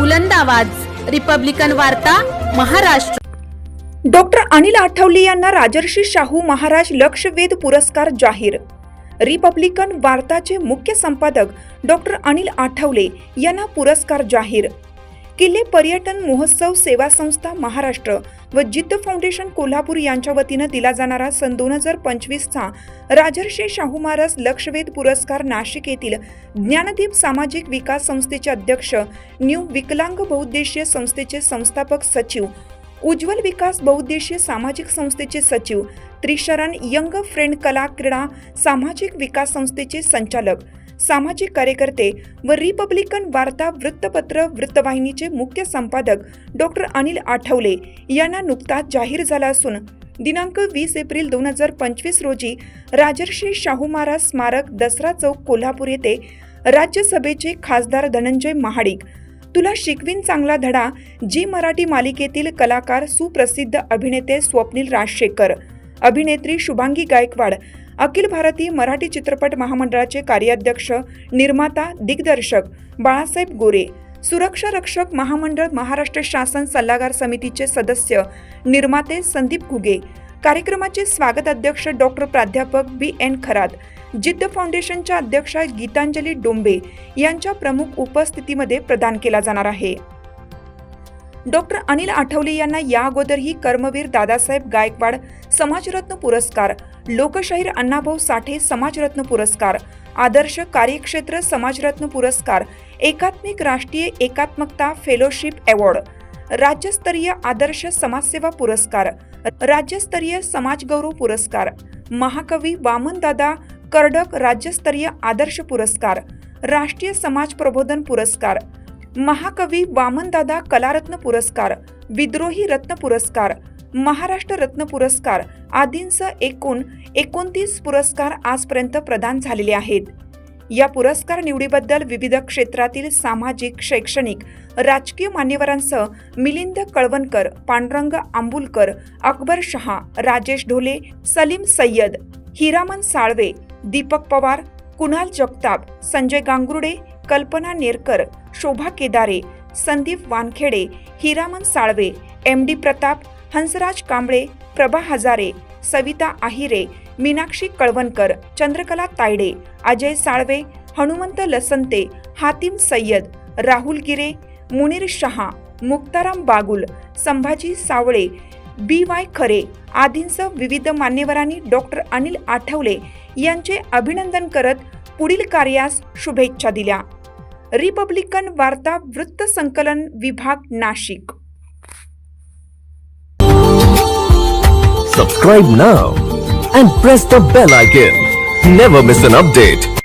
बुलंद आवाज. रिपब्लिकन वार्ता महाराष्ट्र. डॉक्टर अनिल आठवले यांना राजर्षी शाहू महाराज लक्षवेध पुरस्कार जाहीर. रिपब्लिकन वार्ताचे मुख्य संपादक डॉक्टर अनिल आठवले यांना पुरस्कार जाहीर. किल्ले पर्यटन महोत्सव सेवा संस्था महाराष्ट्र व जिद्द फाउंडेशन कोल्हापूर यांच्या वतीनं दिला जाणारा सन दोन हजार पंचवीसचा राजर्षी शाहू महाराज लक्षवेध पुरस्कार नाशिक येथील ज्ञानदीप सामाजिक विकास संस्थेचे अध्यक्ष न्यू विकलांग बहुउद्देशीय संस्थेचे संस्थापक सचिव उज्ज्वल विकास बहुउद्देशीय सामाजिक संस्थेचे सचिव त्रिशरण यंग फ्रेंड कला क्रीडा सामाजिक विकास संस्थेचे संचालक सामाजिक कार्यकर्ते व रिपब्लिकन वार्ता वृत्तपत्र वृत्तवाहिनीचे मुख्य संपादक डॉक्टर अनिल आठवले यांना नुकताच जाहीर झाला असून दिनांक वीस एप्रिल दोन हजार पंचवीस रोजी राजर्षी शाहू महाराज स्मारक दसरा चौक कोल्हापूर येथे राज्यसभेचे खासदार धनंजय महाडिक तुला शिकवीन चांगला धडा जी मराठी मालिकेतील कलाकार सुप्रसिद्ध अभिनेते स्वप्नील राजशेखर अभिनेत्री शुभांगी गायकवाड अखिल भारतीय मराठी चित्रपट महामंडळाचे कार्याध्यक्ष निर्माता दिग्दर्शक बाळासाहेब गोरे सुरक्षा रक्षक महामंडळ महाराष्ट्र शासन सल्लागार समितीचे सदस्य निर्माते संदीप घुगे कार्यक्रमाचे स्वागत अध्यक्ष डॉक्टर प्राध्यापक बी. एन. खरात जिद्द फाउंडेशनच्या अध्यक्षा गीतांजली डोंबे यांच्या प्रमुख उपस्थितीमध्ये प्रदान केला जाणार आहे. डॉक्टर अनिल आठवले यांना या अगोदरही कर्मवीर दादासाहेब गायकवाड समाजरत्न पुरस्कार लोकशाहीर अण्णाभाऊ साठे समाजरत्न पुरस्कार आदर्श कार्यक्षेत्र समाजरत्न पुरस्कार एकात्मिक राष्ट्रीय एकात्मकता फेलोशिप अवॉर्ड राज्यस्तरीय आदर्श समाजसेवा पुरस्कार राज्यस्तरीय समाजगौरव पुरस्कार महाकवी वामनदादा कर्डक राज्यस्तरीय आदर्श पुरस्कार राष्ट्रीय समाज प्रबोधन पुरस्कार महाकवी वामनदादा कलारत्न पुरस्कार विद्रोही रत्न पुरस्कार महाराष्ट्र रत्न पुरस्कार आदींसह एकूण एकोणतीस पुरस्कार आजपर्यंत प्रदान झालेले आहेत. या पुरस्कार निवडीबद्दल विविध क्षेत्रातील सामाजिक शैक्षणिक राजकीय मान्यवरांसह Milind Kalvankar Pandurang Ambulkar Akbar Shah Rajesh Dhole Salim Syed Hiraman Salve Deepak Pawar Kunal Jagtap Sanjay Gangurde Kalpana Nerkar Shobha Kedare Sandeep Wankhede Hiraman Salve M D Pratap Hansraj Kamble Prabha Hazare Savita Ahire Meenakshi Kalwankar Chandrakala Tayde Ajay Salve Hanumant Lasante Hatim Sayyed Rahul Gire Munir Shah Muktaram Bagul Sambhaji Savale B Y Khare आदींसह विविध मान्यवरांनी doctor Anil Athawale यांचे अभिनंदन करत पुढील कार्यास शुभेच्छा दिल्या. रिपब्लिकन वार्ता वृत्त संकलन विभाग Nashik Subscribe now and press the bell icon. Never miss an update.